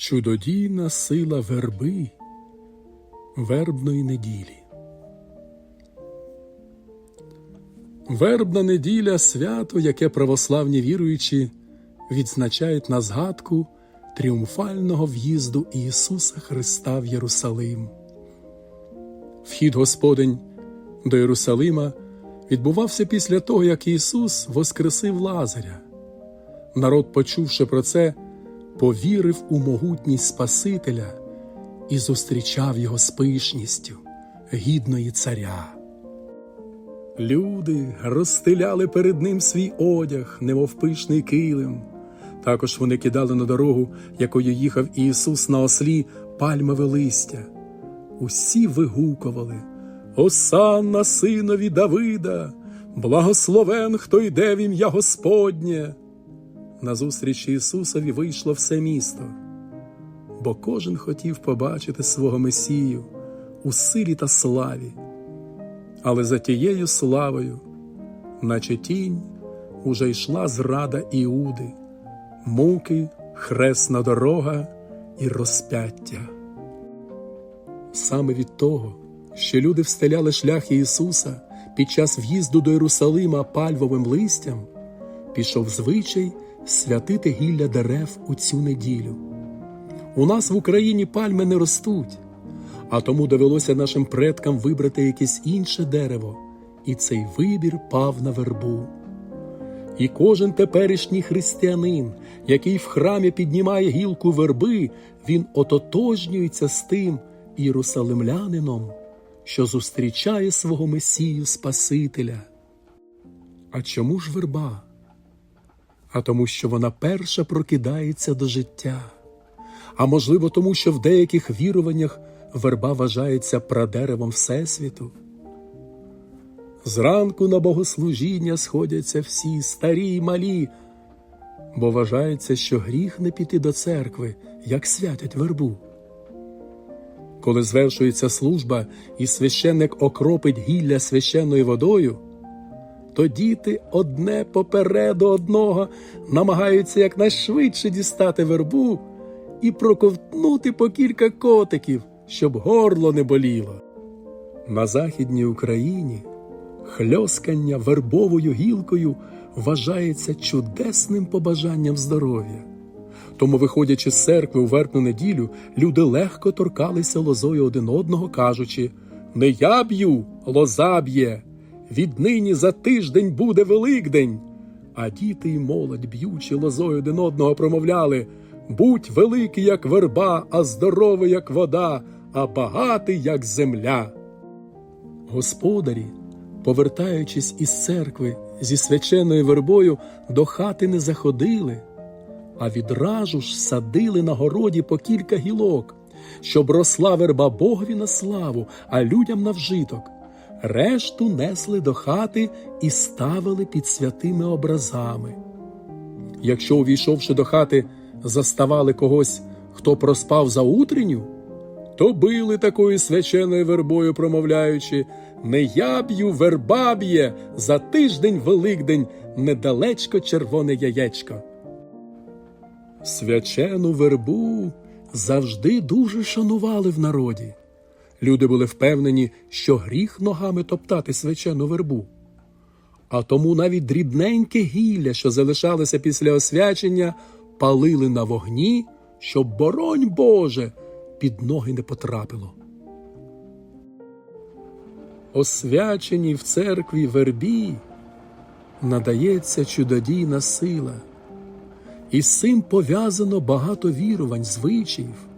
Чудодійна сила верби вербної неділі. Вербна неділя свято, яке православні віруючі відзначають на згадку тріумфального в'їзду Ісуса Христа в Єрусалим. Вхід Господень до Єрусалима відбувався після того, як Ісус воскресив Лазаря. Народ, почувши про це, повірив у могутність Спасителя і зустрічав його з пишністю гідної царя. Люди розстеляли перед ним свій одяг, немов пишний килим. Також вони кидали на дорогу, якою їхав Ісус на ослі, пальмове листя. Усі вигукували Осанна синові Давида, благословен, хто йде в ім'я Господнє. Назустріч Ісусові вийшло все місто, бо кожен хотів побачити свого Месію у силі та славі, але за тією славою, наче тінь, уже йшла зрада Іуди, муки, хресна дорога і розп'яття. Саме від того, що люди встеляли шлях Ісуса під час в'їзду до Єрусалима пальвовим листям, пішов звичай святити гілля дерев у цю неділю. У нас в Україні пальми не ростуть, а тому довелося нашим предкам вибрати якесь інше дерево, і цей вибір пав на вербу. І кожен теперішній християнин, який в храмі піднімає гілку верби, він ототожнюється з тим єрусалимлянином, що зустрічає свого Месію Спасителя. А чому ж верба? А тому, що вона перша прокидається до життя, а можливо, тому, що в деяких віруваннях верба вважається прадеревом Всесвіту. Зранку на богослужіння сходяться всі старі й малі, бо вважається, що гріх не піти до церкви, як святять вербу. Коли звершується служба і священник окропить гілля священною водою то діти одне попереду одного намагаються якнайшвидше дістати вербу і проковтнути по кілька котиків, щоб горло не боліло. На Західній Україні хльоскання вербовою гілкою вважається чудесним побажанням здоров'я. Тому, виходячи з церкви у вербну неділю, люди легко торкалися лозою один одного, кажучи Не я б'ю, лоза б'є віднині за тиждень буде Великдень. А діти й молодь, б'ючи лозою один одного, промовляли Будь великий, як верба, а здоровий, як вода, а багатий, як земля. Господарі, повертаючись із церкви зі свяченою вербою, до хати не заходили, а відразу ж садили на городі по кілька гілок, щоб росла верба Богові на славу, а людям на вжиток решту несли до хати і ставили під святими образами. Якщо, увійшовши до хати, заставали когось, хто проспав за утренню, то били такою свяченою вербою, промовляючи Не я б'ю, верба б'є, за тиждень Великдень недалечко червоне яєчко. Свячену вербу завжди дуже шанували в народі. Люди були впевнені, що гріх ногами топтати свячену вербу. А тому навіть дрібненьке гілля, що залишалося після освячення, палили на вогні, щоб, боронь Боже, під ноги не потрапило. Освяченій в церкві вербі надається чудодійна сила, і з цим пов'язано багато вірувань, звичаїв.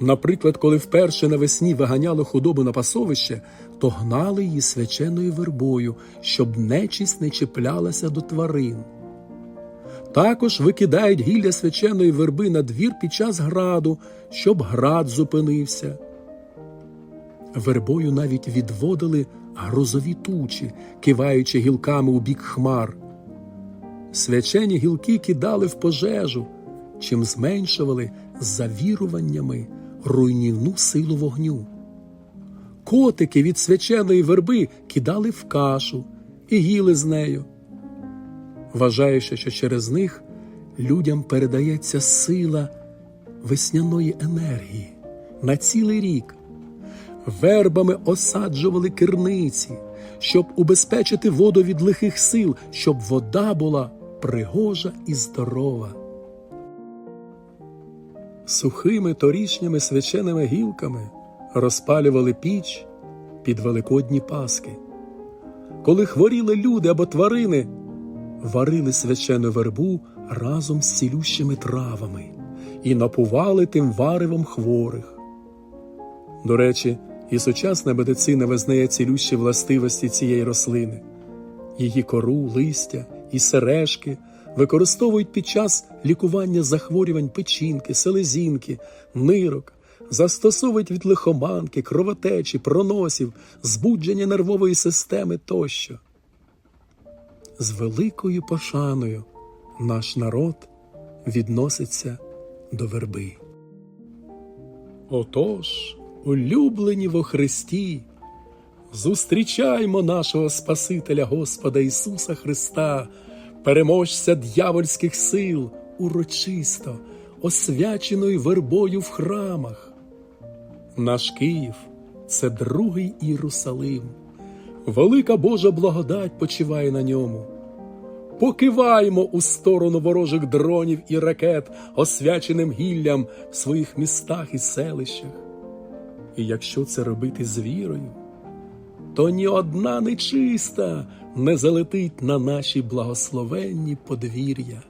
Наприклад, коли вперше навесні виганяли худобу на пасовище, то гнали її свяченою вербою, щоб нечість не чіплялася до тварин. Також викидають гілля свяченої верби на двір під час граду, щоб град зупинився. Вербою навіть відводили грозові тучі, киваючи гілками у бік хмар. Свячені гілки кидали в пожежу, чим зменшували завіруваннями руйнівну силу вогню. Котики від свяченої верби кидали в кашу і їли з нею. Вважаючи, що через них людям передається сила весняної енергії на цілий рік. Вербами осаджували керниці, щоб убезпечити воду від лихих сил, щоб вода була пригожа і здорова. Сухими торішніми свяченими гілками розпалювали піч під великодні паски. Коли хворіли люди або тварини, варили свячену вербу разом з цілющими травами і напували тим варевом хворих. До речі, і сучасна медицина визнає цілющі властивості цієї рослини. Її кору, листя і сережки використовують під час лікування захворювань печінки, селезінки, нирок, застосовують від лихоманки, кровотечі, проносів, збудження нервової системи тощо. З великою пошаною наш народ відноситься до верби. Отож, улюблені во Христі, зустрічаймо нашого Спасителя Господа Ісуса Христа, переможця дьявольських сил, урочисто, освяченою вербою в храмах. Наш Київ це другий Єрусалим. Велика Божа благодать почиває на ньому. Покиваймо у сторону ворожих дронів і ракет, освяченим гіллям в своїх містах і селищах. І якщо це робити з вірою, то ні одна нечиста не залетить на наші благословенні подвір'я.